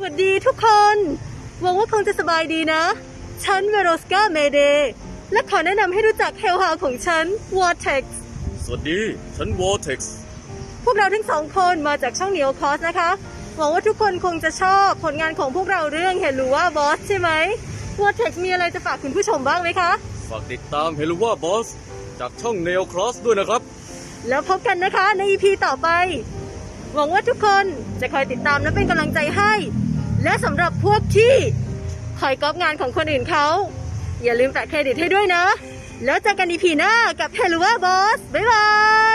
สวัสดีทุกคน หวังว่าคงจะสบายดีนะ ฉันเวโรสกาเมเด และขอแนะนำให้รู้จักเฮลฮาของฉัน Vortex สวัสดี ฉัน Vortex พวกเราทั้งสองคนมาจากช่อง Neo Cos นะคะ หวังว่าทุกคนคงจะชอบผลงานของพวกเราเรื่องเฮลูว่าบอสใช่ไหม Vortex มีอะไรจะฝากคุณผู้ชมบ้างไหมคะ ฝากติดตาม h e l l o w a Boss จากช่อง Neo Cross ด้วยนะครับ แล้วพบกันนะคะใน EP ต่อไป หวังว่าทุกคนจะคอยติดตามและเป็นกำลังใจให้ และสำหรับพวกที่คอยก๊อปงานของคนอื่นเขา อย่าลืมแปะเครดิตให้ด้วยนะ แล้วเจอกันอีพีหน้ากับเฮลูว่าบอส บ๊ายบาย